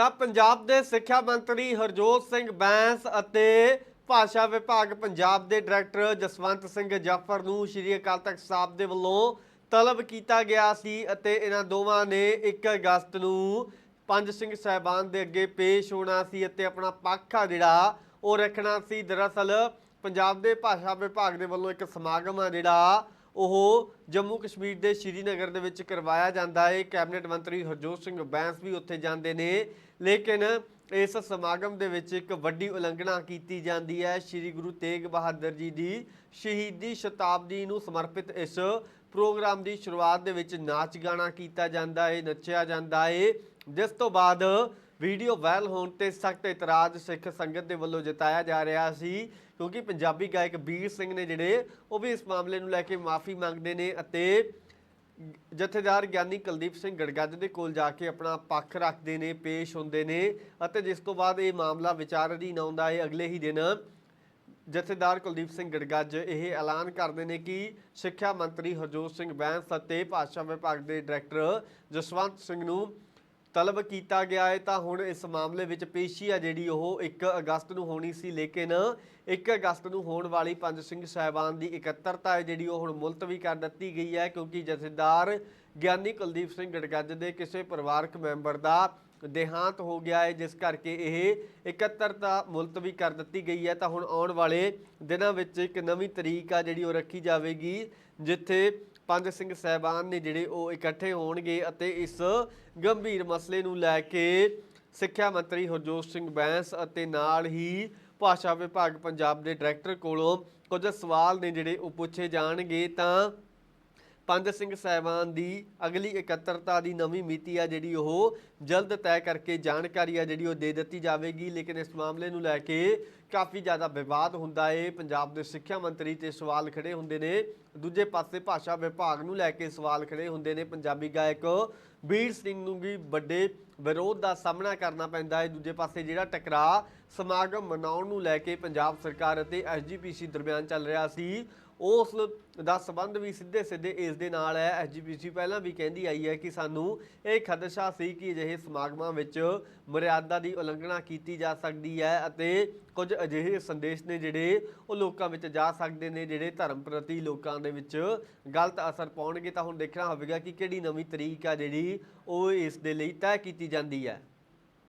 ਤਾਂ ਪੰਜਾਬ ਦੇ ਸਿੱਖਿਆ ਮੰਤਰੀ ਹਰਜੋਤ ਸਿੰਘ ਬੈਂਸ ਅਤੇ ਭਾਸ਼ਾ ਵਿਭਾਗ ਪੰਜਾਬ ਦੇ ਡਾਇਰੈਕਟਰ ਜਸਵੰਤ ਸਿੰਘ ਜਾਫਰ ਨੂੰ ਸ਼੍ਰੀ ਅਕਾਲ ਤਖਤ ਸਾਹਿਬ ਦੇ ਵੱਲੋਂ ਤਲਬ ਕੀਤਾ ਗਿਆ ਸੀ ਅਤੇ ਇਹਨਾਂ ਦੋਵਾਂ ਨੇ 1 ਅਗਸਤ ਨੂੰ ਪੰਜ ਸਿੰਘ ਸਾਹਿਬਾਨ ਦੇ ਅੱਗੇ ਪੇਸ਼ ਹੋਣਾ ਸੀ ਅਤੇ ਆਪਣਾ ਪੱਖ ਆ ਜਿਹੜਾ ਉਹ ਰੱਖਣਾ ਸੀ। ਦਰਅਸਲ ਪੰਜਾਬ ਦੇ ਭਾਸ਼ਾ ਵਿਭਾਗ ਦੇ ਵੱਲੋਂ ਇੱਕ ਸਮਾਗਮ ਆ ਜਿਹੜਾ ਉਹ ਜੰਮੂ ਕਸ਼ਮੀਰ ਦੇ ਸ਼੍ਰੀਨਗਰ ਦੇ ਵਿੱਚ ਕਰਵਾਇਆ ਜਾਂਦਾ ਹੈ। ਕੈਬਨਿਟ ਮੰਤਰੀ ਹਰਜੋਤ ਸਿੰਘ ਬੈਂਸ ਵੀ ਉੱਥੇ ਜਾਂਦੇ ਨੇ। ਲੇਕਿਨ ਇਸ ਸਮਾਗਮ ਦੇ ਵਿੱਚ ਇੱਕ ਵੱਡੀ ਉਲੰਘਣਾ ਕੀਤੀ ਜਾਂਦੀ ਹੈ। ਸ੍ਰੀ ਗੁਰੂ ਤੇਗ ਬਹਾਦਰ ਜੀ ਦੀ ਸ਼ਹੀਦੀ ਸ਼ਤਾਬਦੀ ਨੂੰ ਸਮਰਪਿਤ ਇਸ ਪ੍ਰੋਗਰਾਮ ਦੀ ਸ਼ੁਰੂਆਤ ਦੇ ਵਿੱਚ ਨਾਚ ਗਾਣਾ ਕੀਤਾ ਜਾਂਦਾ ਹੈ, ਨੱਚਿਆ ਜਾਂਦਾ ਹੈ। ਜਿਸ ਤੋਂ ਬਾਅਦ ਵੀਡੀਓ ਵਾਇਰਲ ਹੋਣ ਤੇ ਸਖਤ ਇਤਰਾਜ਼ ਸਿੱਖ ਸੰਗਤ ਦੇ ਵੱਲੋਂ ਜਤਾਇਆ ਜਾ ਰਿਹਾ ਸੀ, ਕਿਉਂਕਿ ਪੰਜਾਬੀ ਗਾਇਕ ਵੀਰ ਸਿੰਘ ਨੇ ਜਿਹੜੇ, ਉਹ ਵੀ ਇਸ ਮਾਮਲੇ ਨੂੰ ਲੈ ਕੇ ਮਾਫੀ ਮੰਗਦੇ ਨੇ ਅਤੇ ਜਥੇਦਾਰ ਗਿਆਨੀ ਕੁਲਦੀਪ ਸਿੰਘ ਗੜਗੱਜ ਦੇ ਕੋਲ ਜਾ ਕੇ ਆਪਣਾ ਪੱਖ ਰੱਖਦੇ ਨੇ, ਪੇਸ਼ ਹੁੰਦੇ ਨੇ ਅਤੇ ਜਿਸ ਤੋਂ ਬਾਅਦ ਇਹ ਮਾਮਲਾ ਵਿਚਾਰ ਅਧੀਨ ਆਉਂਦਾ ਹੈ। ਅਗਲੇ ਹੀ ਦਿਨ ਜਥੇਦਾਰ ਕੁਲਦੀਪ ਸਿੰਘ ਗੜਗੱਜ ਇਹ ਐਲਾਨ ਕਰਦੇ ਨੇ ਕਿ ਸਿੱਖਿਆ ਮੰਤਰੀ ਹਰਜੋਤ ਸਿੰਘ ਬੈਂਸ ਅਤੇ ਭਾਸ਼ਾ ਵਿਭਾਗ ਦੇ ਡਾਇਰੈਕਟਰ ਜਸਵੰਤ ਸਿੰਘ ਨੂੰ ਤਲਬ ਕੀਤਾ ਗਿਆ ਹੈ, ਤਾਂ ਹੁਣ ਇਸ ਮਾਮਲੇ ਵਿੱਚ ਪੇਸ਼ੀ ਆ ਜਿਹੜੀ ਉਹ 1 ਅਗਸਤ ਨੂੰ ਹੋਣੀ ਸੀ, ਲੇਕਿਨ 1 ਅਗਸਤ ਨੂੰ ਹੋਣ ਵਾਲੀ ਪੰਜ ਸਿੰਘ ਸਾਹਿਬਾਨ ਦੀ ਇਕੱਤਰਤਾ ਹੈ, ਜਿਹੜੀ ਉਹ ਹੁਣ ਮੁਲਤਵੀ ਕਰ ਦਿੱਤੀ ਗਈ ਹੈ, ਕਿਉਂਕਿ ਜਥੇਦਾਰ ਗਿਆਨੀ ਕੁਲਦੀਪ ਸਿੰਘ ਗੜਗੱਜ ਦੇ ਕਿਸੇ ਪਰਿਵਾਰਕ ਮੈਂਬਰ ਦਾ ਦੇਹਾਂਤ ਹੋ ਗਿਆ ਹੈ, ਜਿਸ ਕਰਕੇ ਇਹ ਇਕੱਤਰਤਾ ਮੁਲਤਵੀ ਕਰ ਦਿੱਤੀ ਗਈ ਹੈ। ਤਾਂ ਹੁਣ ਆਉਣ ਵਾਲੇ ਦਿਨਾਂ ਵਿੱਚ ਇੱਕ ਨਵੀਂ ਤਰੀਕ ਆ, ਜਿਹੜੀ ਉਹ ਰੱਖੀ ਜਾਵੇਗੀ, ਜਿੱਥੇ ਪੰਜ ਸਿੰਘ ਸਹਿਬਾਨ ਨੇ ਜਿਹੜੇ ਉਹ ਇਕੱਠੇ ਹੋਣਗੇ ਅਤੇ ਇਸ ਗੰਭੀਰ ਮਸਲੇ ਨੂੰ ਲੈ ਕੇ ਸਿੱਖਿਆ ਮੰਤਰੀ ਹਰਜੋਤ ਸਿੰਘ ਬੈਂਸ ਅਤੇ ਨਾਲ ਹੀ ਭਾਸ਼ਾ ਵਿਭਾਗ ਪੰਜਾਬ ਦੇ ਡਾਇਰੈਕਟਰ ਕੋਲੋਂ ਕੁਝ ਸਵਾਲ ਨੇ ਜਿਹੜੇ ਉਹ ਪੁੱਛੇ ਜਾਣਗੇ ਤਾਂ ਪੰਜ ਸਿੰਘ ਸਾਹਿਬਾਨ ਦੀ ਅਗਲੀ ਇਕੱਤਰਤਾ ਦੀ ਨਵੀਂ ਮਿਤੀ ਆ ਜਿਹੜੀ ਉਹ ਜਲਦ ਤੈਅ ਕਰਕੇ ਜਾਣਕਾਰੀ ਆ ਜਿਹੜੀ ਉਹ ਦੇ ਦਿੱਤੀ ਜਾਵੇਗੀ। ਲੇਕਿਨ ਇਸ ਮਾਮਲੇ ਨੂੰ ਲੈ ਕੇ ਕਾਫੀ ਜ਼ਿਆਦਾ ਵਿਵਾਦ ਹੁੰਦਾ ਏ। ਪੰਜਾਬ ਦੇ ਸਿੱਖਿਆ ਮੰਤਰੀ ਤੇ ਸਵਾਲ ਖੜੇ ਹੁੰਦੇ ਨੇ। ਦੂਜੇ ਪਾਸੇ ਭਾਸ਼ਾ ਵਿਭਾਗ ਨੂੰ ਲੈ ਕੇ ਸਵਾਲ ਖੜੇ ਹੁੰਦੇ ਨੇ। ਪੰਜਾਬੀ ਗਾਇਕ ਵੀਰ ਸਿੰਘ ਨੂੰ ਵੀ ਵੱਡੇ ਵਿਰੋਧ ਦਾ ਸਾਹਮਣਾ ਕਰਨਾ ਪੈਂਦਾ ਹੈ ਦੂਜੇ ਪਾਸੇ ਜਿਹੜਾ ਟਕਰਾਅ ਸਮਾਗਮ ਮਨਾਉਣ ਨੂੰ ਲੈ ਕੇ ਪੰਜਾਬ ਸਰਕਾਰ ਅਤੇ ਐਸਜੀਪੀਸੀ ਦਰਮਿਆਨ ਚੱਲ ਰਿਹਾ ਸੀ ਉਸ ਦਾ ਸਬੰਧ ਵੀ ਸਿੱਧੇ ਸਿੱਧੇ ਇਸ ਦੇ ਨਾਲ ਹੈ। ਐਸਜੀਪੀਸੀ ਪਹਿਲਾਂ ਵੀ ਕਹਿੰਦੀ ਆਈ ਹੈ ਕਿ ਸਾਨੂੰ ਇਹ ਖਦਸ਼ਾ ਸੀ ਕਿ ਅਜਿਹੇ ਸਮਾਗਮਾਂ ਵਿੱਚ ਮਰਿਆਦਾ ਦੀ ਉਲੰਘਣਾ ਕੀਤੀ ਜਾ ਸਕਦੀ ਹੈ ਅਤੇ ਕੁਝ ਅਜਿਹੇ ਸੰਦੇਸ਼ ਨੇ ਜਿਹੜੇ ਉਹ ਲੋਕਾਂ ਵਿੱਚ ਜਾ ਸਕਦੇ ਨੇ, ਜਿਹੜੇ ਧਰਮ ਪ੍ਰਤੀ ਲੋਕਾਂ ਦੇ ਵਿੱਚ ਗਲਤ ਅਸਰ ਪਾਉਣਗੇ। ਤਾਂ ਹੁਣ ਦੇਖਣਾ ਹੋਵੇਗਾ ਕਿ ਕਿਹੜੀ ਨਵੀਂ ਤਰੀਕ ਆ ਜਿਹੜੀ ਉਹ ਇਸ ਦੇ ਲਈ ਤੈਅ ਕੀਤੀ ਜਾਂਦੀ ਹੈ।